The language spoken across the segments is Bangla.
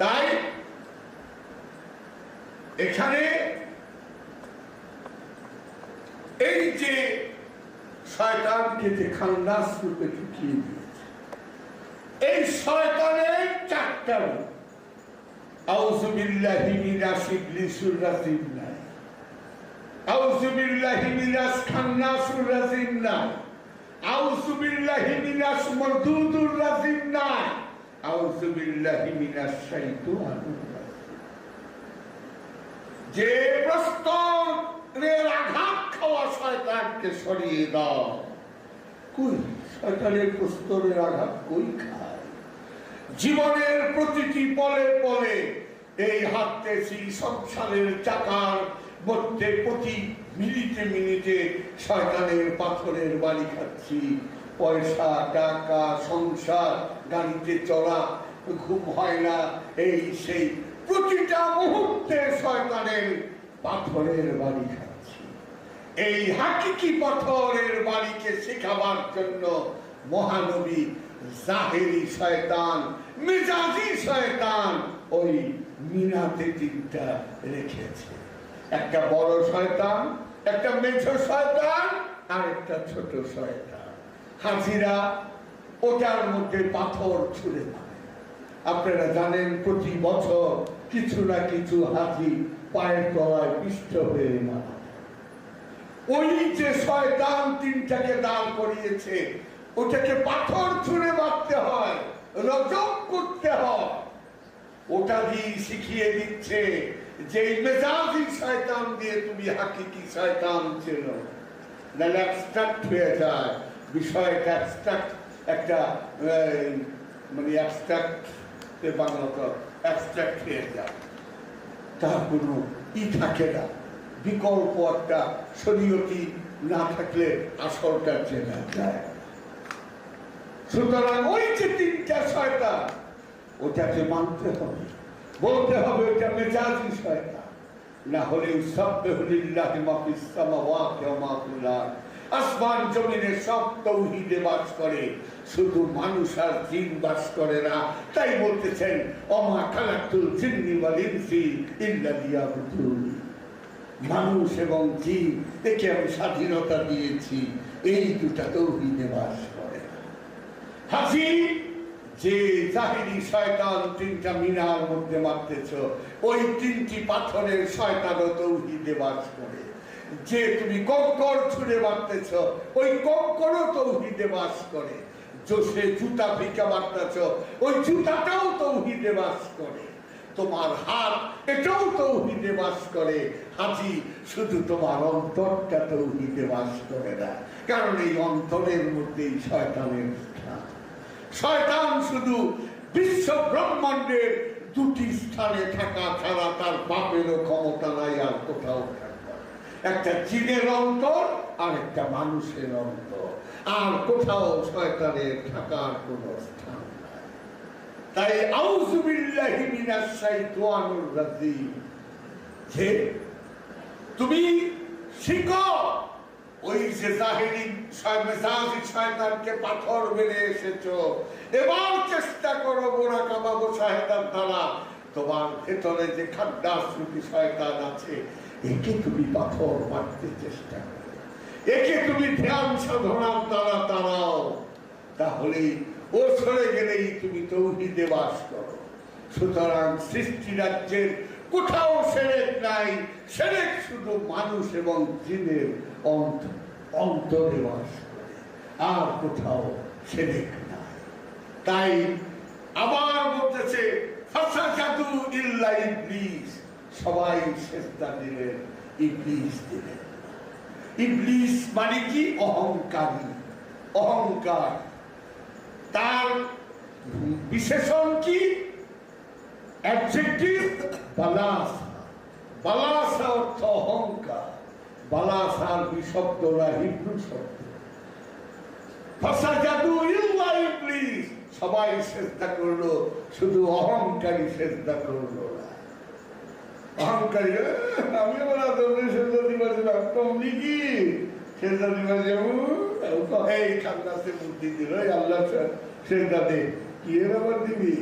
তাই এখানে এই যে শয়তানকে যে খান্দাস রূপে ঢুকিয়ে দিয়েছে, এই শয়তানের চারটা রূপ। আউযু ইবলিসুর রাজিম নাই। আউযু বিল্লাহি মিনাশ খান্নাসুর রাজিম নাই। আউযু বিল্লাহি মরদুদুর রাজিম নাই। যে প্রস্তরের আঘাত খাওয়া শয়তানকে সরিয়ে দাও। কই? শয়তানের প্রস্তরের আঘাত কই খায়? জীবনের প্রতিটি পলে পলে এই হাঁটতেছি সংসারের চাকার মধ্যে প্রতি মিনিটে মিনিটে শয়তানের পাথরের বাড়ি খাচ্ছি। পয়সা, টাকা, সংসার, গাড়িতে চলা, ঘুম হয় না, এই সেই প্রতিটা মুহূর্তে শয়তানের পাথরের বাড়ি খাচ্ছি। এই হাকিকি পাথরের বাড়িকে শেখাবার জন্য মহানবী জাহেরি শয়তান, মেজাজি শয়তান ওই মিনাতে তিনটা রেখেছে। একটা বড় শয়তান, একটা মেঝ শয়তান আর একটা ছোট শয়তান। হাজিরা, ওটার মধ্যে পাথর ছুঁড়ে আপনারা জানেন, প্রতি বছর কিছু না কিছু হাতি পায়ের তলায় পিষ্ট হয়ে মারা ওই যে শয়তান তিনটাকে দাঁড় করিয়েছে, ওটাকে পাথর ছুঁড়ে মারতে হয় রজম করতে হয়। ওটা দিয়ে শিখিয়ে দিচ্ছে যে মেজাজি শয়তান দিয়ে তুমি হাকিকি শয়তান ছিল নাহলে অ্যাবস্ট্রাক্ট হয়ে যায়। বিষয়টা অ্যাবস্ট্রাক্ট একটা মানে অ্যাবস্ট্রাক্ট বাংলা অ্যাবস্ট্রাক্ট হয়ে যায়। তার কোনো ই থাকে না। বিকল্প একটা শরীয়তি না থাকলে আসলটা চেনা যায়। সুতরাং ওই যে তিনটা শয়তান ওটাকে মানতে হবে, বলতে হবে ওটা মেজাজি শয়তান। না হলে সাব্বিহুলিল্লাহ মা ফিস সামাওয়াতি ওয়া মা আরদ। আসমান জমিনে সব তৌহিদে বাস করে। শুধু মানুষ আর জিন বাস করে না, তাই বলতেছেন, অমা খালাকুল জিন্নি ওয়াল ইনসি ইল্লা মানুষ এবং জিন, একে আমি স্বাধীনতা দিয়েছি, এই দুটা তৌহিদে বাস করে হাসি, যে জাহিরি শয়তান তিনটা মিনার মধ্যে মারতেছ, ওই তিনটি পাথরের শয়তানও তৌহিদে বাস করে। যে তুমি কঙ্কর ছুঁড়ে মারতেছ, ওই কঙ্করও তৌহিদে বাস করে। জোসে জুতা ফিকা মারতেছ, ওই জুতাটাও তৌহিদে বাস করে। তোমার হাত, এটাও তৌহিদে বাস করে। হাজি, শুধু তোমার অন্তরটা তৌহিদে বাস করে না, কারণ এই অন্তরের মধ্যেই শয়তানের স্থান। শয়তান শুধু বিশ্ব ব্রহ্মাণ্ডের দুটি স্থানে থাকা ছাড়া তার বাপেরও ক্ষমতা নাই আর কোথাও। একটা জিনের অন্তর আর একটা মানুষের অন্তর। আর কোথাও শয়তানের থাকার কোনো স্থান তাই আউযুবিল্লাহি মিনাশ শাইতানির রাজিম। যে তুমি শিখো ওই যে জাহিরি মেজাজি শয়তানকে পাথর মেরে এসেছ, এবার চেষ্টা করো বোরা কামাবো সাহেদার দ্বারা। তোমার ভেতরে যে খাদ্দাস রূপী শয়তান আছে একে তুমি পাথর মারতে চেষ্টা করো। একে তুমি ধ্যান সাধনার দ্বারা তারাও তাহলে ও সরে গেলেই তুমি তৌহিদে বাস করো। সুতরাং সৃষ্টি রাজ্যের কোথাও সেরেক নাই। সেরেক শুধু মানুষ এবং জিনের অন্ত, অন্তরে বাস করে। আর কোথাও সেরেক নাই। তাই আবার বলতেছে ফাসা জাদু ইল্লা ইবলিস। সবাই সেজদা দিলেন, ইবলিস দিলেন। ইবলিস মানে কি? অহংকারী। অহংকার। তার বিশেষণ কি? সবাই চেষ্টা করল, শুধু অহংকারী চেষ্টা করল না। অহংকারী "আহ, আমি আবার আদমে সেজদা দিবার যাব কি এই খান্দাসে বুদ্ধি দিল আল্লাহ দে। কি এর দিবি?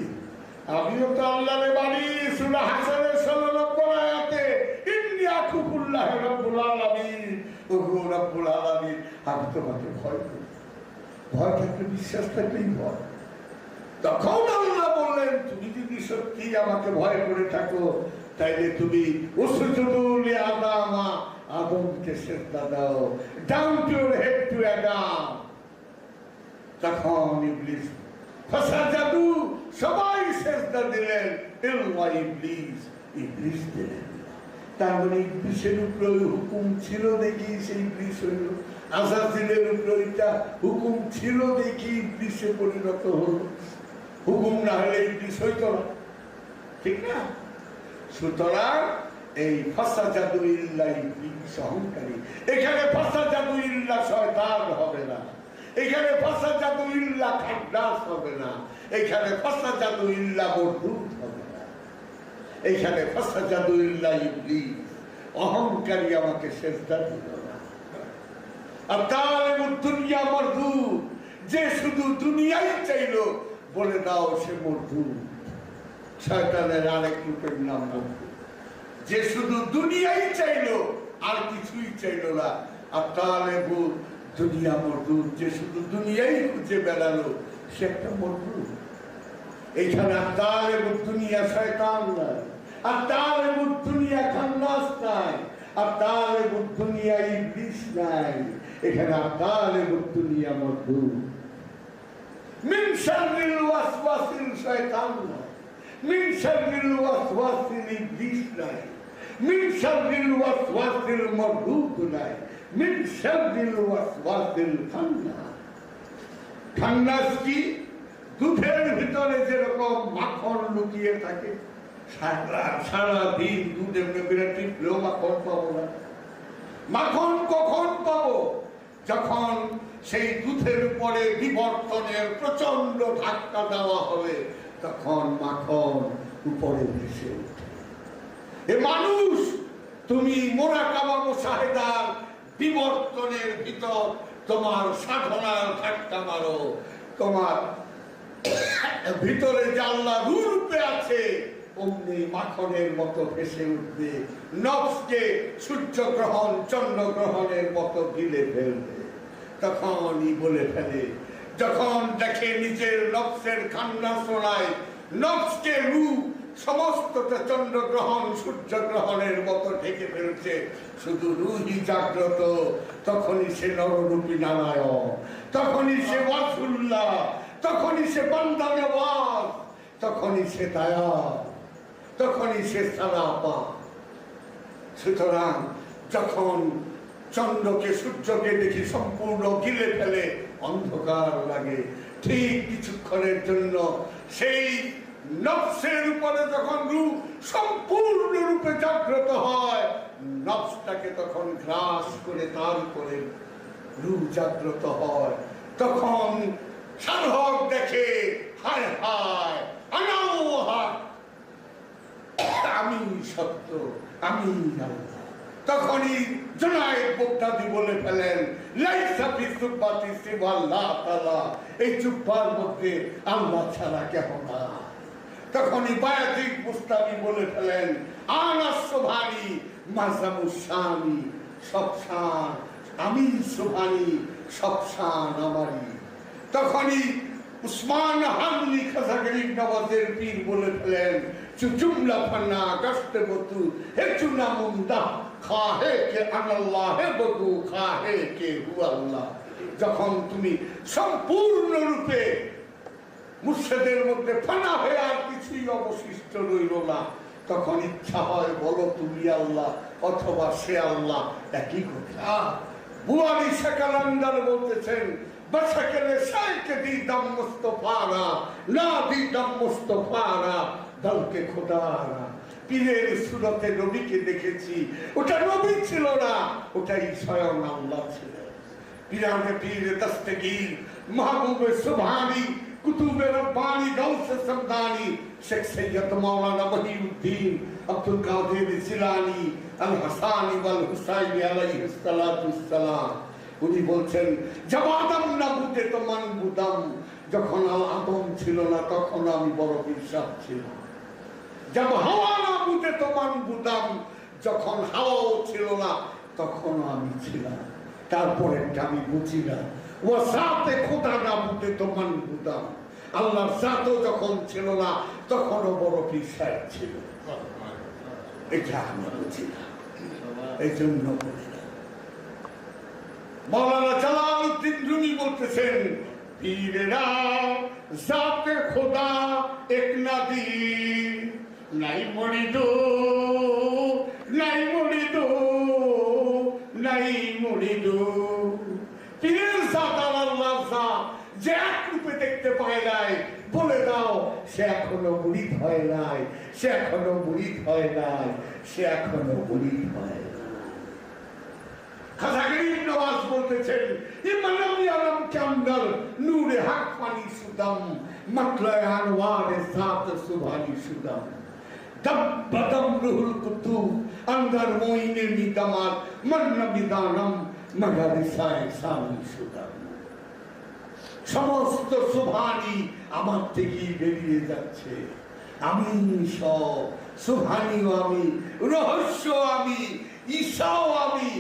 আমিও তো আল্লাহরে বাড়ি সুরা হাসানের ষোলো নম্বর আয়াতে ইন্ডিয়া খুকুল্লাহ রব্বুল আলামিন। ওগো রব্বুল আলামিন আমি তোমাকে ভয় করি। ভয় থাকলে বিশ্বাস থাকলেই ভয়। তখন আল্লাহ বললেন তুমি যদি সত্যি আমাকে ভয় করে থাকো তাইলে তুমি আদমকে দাও। ডাউন টু হেড টু আদাম তখন ইবলিস ফাসা জাদু সবাই সেজদা দিলেন। ইবলিস ইবলিস দিলেন তার মানে ইবলিসের উপরে হুকুম ছিল দেখি সেই ইবলিস হইল। আজাজিলের উপরে ওইটা হুকুম ছিল দেখি ইবলিসে পরিণত হলো। হুকুম না হলে ইবলিস হইতো না। ঠিক না? সুতরাং এই ফাসা জাদু ইল্লা ইবলিস অহংকারী এখানে ফাসা জাদু ইল্লা শয়তান হবে না। এখানে ফাসা জাদু ইল্লা খাদ্দাস হবে না। এখানে ফাসা জাদু ইল্লা মরদুদ হবে না। এখানে ফাসা জাদু ইল্লা ইবলিস, অহংকারী আমাকে সেজদা দিল না। আর তার দুনিয়া মরদুদ যে শুধু দুনিয়াই চাইলো, বলে দাও সে মরদুদ শয়তানের আরেক রূপের নাম মরদুদ যে শুধু দুনিয়াই চাইলো, আর কিছুই চাইলো না। আর তাহলে দুনিয়া মরদুদ যে শুধু দুনিয়াই খুঁজে বেড়ালো, সে একটা মরদুদ এইখানে আত্মার এবং দুনিয়া শয়তান নাই। আত্মার এবং দুনিয়া খান্নাস নাই। আত্মার এবং দুনিয়া ইবলিস নাই। এখানে আত্মার এবং দুনিয়া মরদুদ মিন শাররিল ওয়াসওয়াসিল শয়তান নাই। মিন শাররিল ওয়াসওয়াসিল ইবলিস নাই মিন শাররিল ওয়াসওয়াসিল মরদুদ নাই মিন শাররিল ওয়াসওয়াসিল খান্নাস কি দুধের ভিতরে যেরকম মাখন লুকিয়ে থাকে, সারা সারা দিন দুধ এমনি বেড়ে টিপলেও মাখন পাবো না। মাখন কখন পাবো? যখন সেই দুধের উপরে বিবর্তনের প্রচণ্ড ধাক্কা দেওয়া হবে তখন মাখন উপরে ভেসে এ মানুষ, তুমি মোরা মোরাকাবা মুসাহেদার বিবর্তনের ভিতর তোমার সাধনার ধাক্কা মারো। তোমার ভিতরে জানলা রূপে আছে, অমনি মাখনের মতো ভেসে উঠবে। নবসকে সূর্য গ্রহণ, চন্দ্র গ্রহণের মতো গিলে ফেলবে। তখনই বলে ফেলে যখন দেখে নিজের নবসের কান্না শোনায় নবসকে রূপ সমস্তটা চন্দ্রগ্রহণ সূর্য গ্রহণের মতো ঢেকে ফেলছে। শুধু রুহি জাগ্রত, তখনই সে নররূপী নারায়ণ, তখনই সে ওয়াসুল্লাহ তখনই সে বান্দা নেওয়াজ তখনই সে দায়া তখনই সে সালাপা। সুতরাং যখন চন্দ্রকে সূর্যকে দেখি সম্পূর্ণ গিলে ফেলে অন্ধকার লাগে। ঠিক কিছুক্ষণের জন্য সেই নফসের উপরে যখন রূপ সম্পূর্ণ রূপে জাগ্রত হয়, নফসটাকে তখন গ্রাস করে তার উপরে রূপ জাগ্রত হয়। তখন সাধক দেখে, হায় হায় আনাওহা আমি সত্য, আমি তখনই জনায়েব বক্তাদি বলে ফেলেন। লাইসা ফি সুব্বাতি সিওয়া আল্লাহ তাআলা এই চুপ্পার মধ্যে আল্লাহ ছাড়া কেহ না তখনই বায়াতিক মুস্তাবি বলে ফেলেন, আনাস সুবহানি মাজামুসানি সব শান আমি সুবহানি, সব শান আমারই। তখনই উসমান হামলি খাজা গরিব নওয়াজের পীর বলে ফেলেন জুমলা ফান্না গস্তে বতু হে চুনা খাহে কে আনাল্লাহ বতু খাহে কে হু আল্লাহ যখন তুমি সম্পূর্ণ রূপে মুর্শেদের মধ্যে ফানা হয়ে আর কিছুই অবশিষ্ট রইল না, তখন ইচ্ছা হয় বলো তুমি আল্লাহ অথবা সে আল্লাহ একই কথা। বুয়ারি শেখালান্দার বলতেছেন, বসকেলে সাইকে দি দম মুস্তফারা না দি দম মুস্তফারা দলকে খোদারা। পীরের সুরতে নবীকে দেখেছি। ওটা নবী ছিল না, ওটাই স্বয়ং আল্লাহ ছিল। পিরানে পীর দস্তগীর মাহবুবে সুবহানি, কুতুবে রব্বানি গৌসে সমদানি, শেখ সৈয়দ মাওলানা মহিউদ্দিন, আব্দুল কাদের জিলানি, আল হাসানি ওয়াল হুসাইনি আলাইহিস সালাতু সালাম। উনি বলছেন জবাদম না বুঝে তো মান বুদাম যখন আদম ছিল না, তখন আমি বড় বিশ্বাস ছিলাম। जब হাওয়া না বুঝে তোমার বুদাম যখন হাওয়াও ছিল না তখন আমি ছিলাম। তারপরে আমি বুঝি না। ও সাথে খোদা না বুঝে তোমার বুদাম আল্লাহর সাথও যখন ছিল না, তখনও বড় বিশ্বাস ছিল। এটা আমি বুঝি না। এই জন্য বলি না। মৌলানা জালালউদ্দিন রুমি বলতেছেন, পীরেরা জাতে খোদা, এক নাদি জাত আর আল্লাহর যে রূপে দেখতে পায় নাই, বলে দাও, সে এখনও হয় নাই, সে এখনও হয় নাই, সে এখনও মুড়িদ হয় নওয়াজ নূরে হক পানি সুদাম, মাতলায় সাত সুবহানি সুদাম। দব্বদম রুহুল কুতুব আন্দার মোইনে নিদামাত মন্না বিদানম মাগারিসায় সামি সুদাম সমস্ত সুভানি আমার থেকেই বেরিয়ে যাচ্ছে। আমি সব সুভানিও আমি, রহস্য আমি, ঈশাও আমি,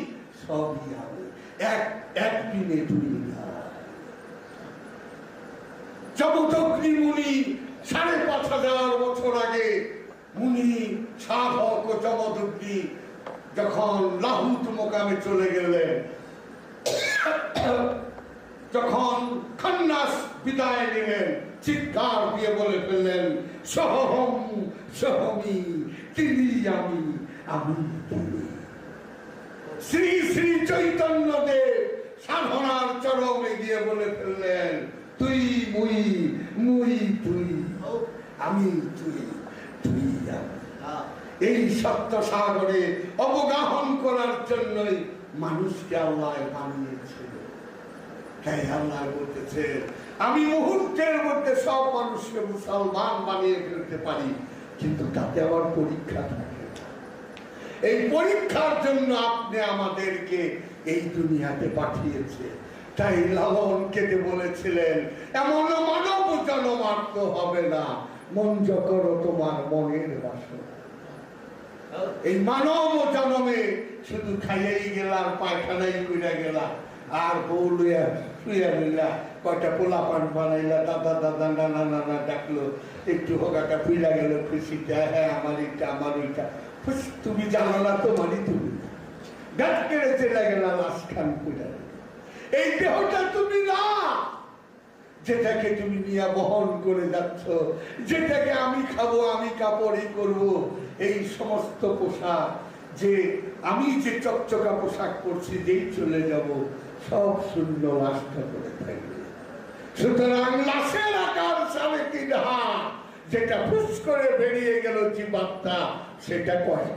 সবই আমি। এক এক দুই না জমদগ্নি মুনি সাড়ে পাঁচ হাজার বছর আগে মুনি সাধক ও জমদগ্নি যখন লাহুত মোকামে চলে গেলেন, যখন খন্নাস বিদায় নিলেন, চিৎকার দিয়ে বলে ফেললেন সহম সহমি, তিনি আমি আমি শ্রী শ্রী চৈতন্য দেব সাধনার চরমে গিয়ে বলে ফেললেন, তুই মুই মুই তুই, আমি তুই তুই আমি। এই সত্য সাগরে অবগাহন করার জন্যই মানুষকে আল্লাহ বানিয়েছিল তাই আল্লাহ বলতেছে, আমি মুহূর্তের মধ্যে সব মানুষকে মুসলমান বানিয়ে ফেলতে পারি, কিন্তু তাতে আমার পরীক্ষা থাকে এই পরীক্ষার জন্য আপনি আমাদেরকে এই দুনিয়াতে পাঠিয়েছে। তাই লালন কেটে বলেছিলেন, এমন মানব জনমার্গ হবে না। মন করো তোমার মনের বাসনা। এই মানব জনমে শুধু খাইয়াই গেলাম পায়খানাই কইরা গেলাম আর বউ লইয়া শুইয়া লইলা, কয়টা পোলা পান বানাইলা, দাদা দাদা, নানা নানা ডাকলো। একটু হোগাটা ফিরা গেল খুশিটা হ্যাঁ আমার এটা আমার ওইটা তুমি জানো না তোমারই তুমি? গাছ কেড়ে চলে গেলা লাশ খান এই দেহটা তুমি না! যেটাকে তুমি নিয়ে বহন করে যাচ্ছ, যেটাকে আমি খাব, আমি কাপড়ই করব। এই সমস্ত পোশাক যে আমি যে চকচকা পোশাক পরছি, যেই চলে যাব, সব শূন্য রাষ্ট্র করে থাকবে। সুতরাং লাশের আকার সাড়ে তিন যেটা ফুস করে বেরিয়ে গেল জীবাত্মা, সেটা কয়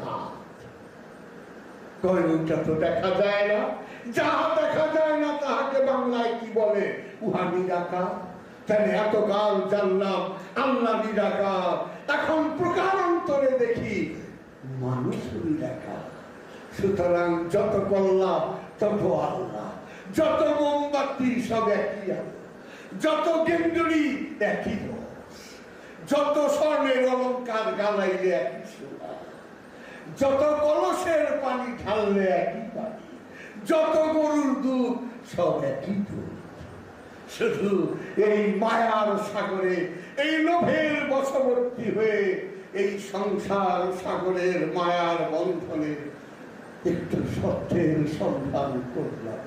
ওইটা তো দেখা যায় না? যাহা দেখা যায় না, তাহাকে বাংলায় কি বলে? উহা নিরাকার। তাহলে এতকাল জানলাম, আল্লাহ নিরাকার। এখন প্রকারান্তরে দেখি মানুষ নিরাকার। সুতরাং যত করলাম তত আল্লাহ। যত মোমবাতি, সব একই আল্লাহ। যত গেন্ডুরি একই যত স্বর্ণের অলঙ্কার, গালাইলে একই সোনা যত কলসের পানি ঢাললে একই পানি, যত গরুর দুধ সব একই শুধু এই মায়ার সাগরে, এই লোভের বশবর্তী হয়ে এই সংসার সাগরের মায়ার বন্ধনে একটু সত্যের সন্ধান করলাম।